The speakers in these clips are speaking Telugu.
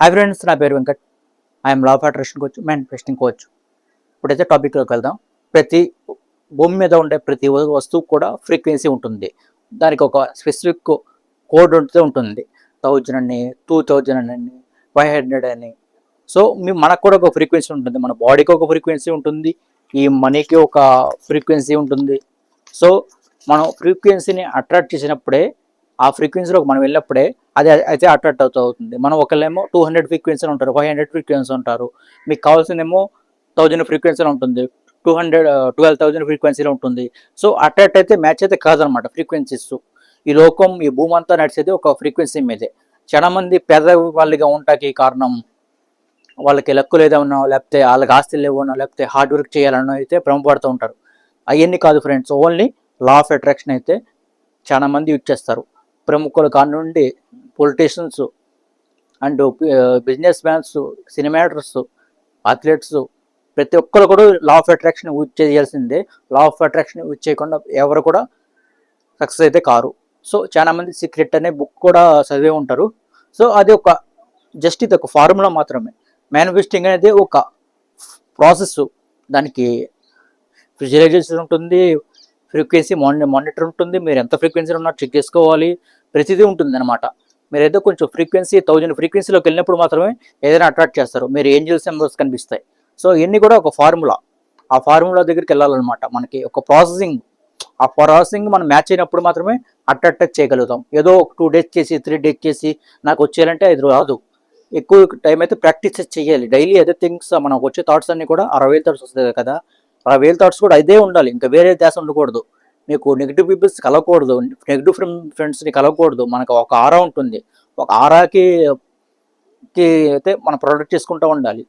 హై ఫ్రెండ్స్ నా పేరు Venkat. I'm law of attraction coach manifesting coach ఇప్పుడైతే టాపిక్లోకి వెళ్దాం. ప్రతి భూమి మీద ఉండే ప్రతి వస్తువు కూడా ఫ్రీక్వెన్సీ ఉంటుంది. దానికి ఒక స్పెసిఫిక్ కోడ్ ఉంటే ఉంటుంది. థౌజండ్ అని టూ థౌజండ్ అని ఫైవ్ హండ్రెడ్ అని. సో మీ మనకు కూడా ఒక ఫ్రీక్వెన్సీ ఉంటుంది. మన బాడీకి ఒక ఫ్రీక్వెన్సీ ఉంటుంది. ఈ మనీకి ఒక ఫ్రీక్వెన్సీ ఉంటుంది. సో మనం ఫ్రీక్వెన్సీని అట్రాక్ట్ చేసినప్పుడే ఆ ఫ్రీక్వెన్సీలోకి మనం వెళ్ళినప్పుడే అది అయితే అట్రాక్ట్ అవుతూ అవుతుంది. మనం ఒకళ్ళేమో టూ హండ్రెడ్ ఫ్రీక్వెన్సీలు ఉంటారు ఫైవ్ హండ్రెడ్ ఫ్రీక్వెన్సీ ఉంటారు. మీకు కావాల్సిందేమో థౌజండ్ ఫ్రీక్వెన్సీలో ఉంటుంది టూ హండ్రెడ్ ట్వెల్వ్ థౌజండ్ ఫ్రీక్వెన్సీలో ఉంటుంది. సో అట్రాక్ట్ అయితే మ్యాచ్ అయితే కాదనమాట ఫ్రీక్వెన్సీస్. ఈ లోకం ఈ భూమి అంతా నడిచేది ఒక ఫ్రీక్వెన్సీ మీదే. చాలా మంది పేద వాళ్ళుగా ఉంటాకి కారణం వాళ్ళకి లెక్కలు ఏదైనా లేకపోతే వాళ్ళకి ఆస్తులు లేవనో లేకపోతే హార్డ్ వర్క్ చేయాలనో అయితే భ్రమపడుతూ ఉంటారు. అవన్నీ కాదు friends only law of attraction అయితే చాలా మంది యూజ్ చేస్తారు. ప్రముఖులు నుండి పొలిటీషియన్స్ అండ్ బిజినెస్ మ్యాన్స్ సినిమాటర్స్ అథ్లెట్స్ ప్రతి ఒక్కరు కూడా లా ఆఫ్ అట్రాక్షన్ యూజ్ చేయాల్సిందే. లా ఆఫ్ అట్రాక్షన్ యూజ్ చేయకుండా ఎవరు కూడా సక్సెస్ అయితే కారు. సో చాలా మంది సీక్రెట్ అనే బుక్ కూడా చదివే ఉంటారు. సో అది ఒక జస్ట్ ఇది ఒక ఫార్ములా మాత్రమే. మేనిఫెస్టింగ్ అనేది ఒక ప్రాసెస్ దానికి విజువలైజేషన్ ఉంటుంది ఫ్రీక్వెన్సీ మానిటర్ ఉంటుంది. మీరు ఎంత ఫ్రీక్వెన్సీలో ఉన్నా చెక్ చేసుకోవాలి. ప్రతిదీ ఉంటుంది అనమాట మీరు ఏదో కొంచెం ఫ్రీక్వెన్సీ థౌజండ్ ఫ్రీక్వెన్సీలోకి వెళ్ళినప్పుడు మాత్రమే ఏదైనా అట్రాక్ట్ చేస్తారు. మీరు ఏంజిల్ సింబల్స్ కనిపిస్తాయి. సో ఇవన్నీ కూడా ఒక ఫార్ములా ఆ ఫార్ములా దగ్గరికి వెళ్ళాలన్నమాట. మనకి ఒక ప్రాసెసింగ్ ఆ ప్రాసెసింగ్ మనం మ్యాచ్ అయినప్పుడు మాత్రమే అట్రాక్ట్ చేయగలుగుతాం. ఏదో ఒక టూ డేస్ చేసి త్రీ డేస్ చేసి నాకు వచ్చేయాలంటే అది రాదు. ఎక్కువ టైం అయితే ప్రాక్టీస్ చేయాలి. డైలీ అదే థింగ్స్ మనకు వచ్చే థాట్స్ అన్ని కూడా అరవై వేలు థాట్స్ వస్తాయి కదా. అరవై వేలు థాట్స్ కూడా అదే ఉండాలి. ఇంకా వేరే ధ్యాస ఉండకూడదు మీకు నెగిటివ్ పీపుల్స్ కలవకూడదు. నెగిటివ్ ఫ్రెండ్స్ని కలవకూడదు. మనకు ఒక ఆరా ఉంటుంది. ఒక ఆరాకి కి అయితే మనం ప్రొడక్ట్ చేసుకుంటూ ఉండాలి.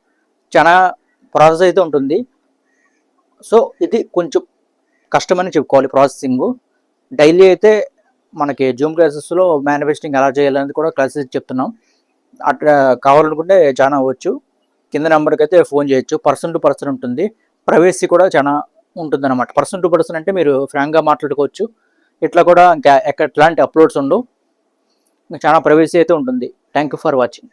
చాలా ప్రాసెస్ అయితే ఉంటుంది. సో ఇది కొంచెం కష్టమని చెప్పుకోవాలి ప్రాసెసింగ్ డైలీ అయితే మనకి జూమ్ క్లాసెస్లో మేనిఫెస్టింగ్ ఎలా చేయాలనేది కూడా క్లాసెస్ చెప్తున్నాం. అట్లా కావాలనుకుంటే చాలా అవ్వచ్చు. కింద నెంబర్కి అయితే ఫోన్ చేయొచ్చు. పర్సన్ టు పర్సన్ ఉంటుంది. ప్రైవేసీ కూడా చాలా ఉంటుంది అనమాట పర్సన్ టు పర్సన్ అంటే మీరు ఫ్రాంక్గా మాట్లాడుకోవచ్చు. ఇట్లా కూడా ఇంకా ఎక్కడ ఎట్లాంటి అప్లోడ్స్ ఉండవు. చాలా ప్రైవసీ అయితే ఉంటుంది. Thank you for watching.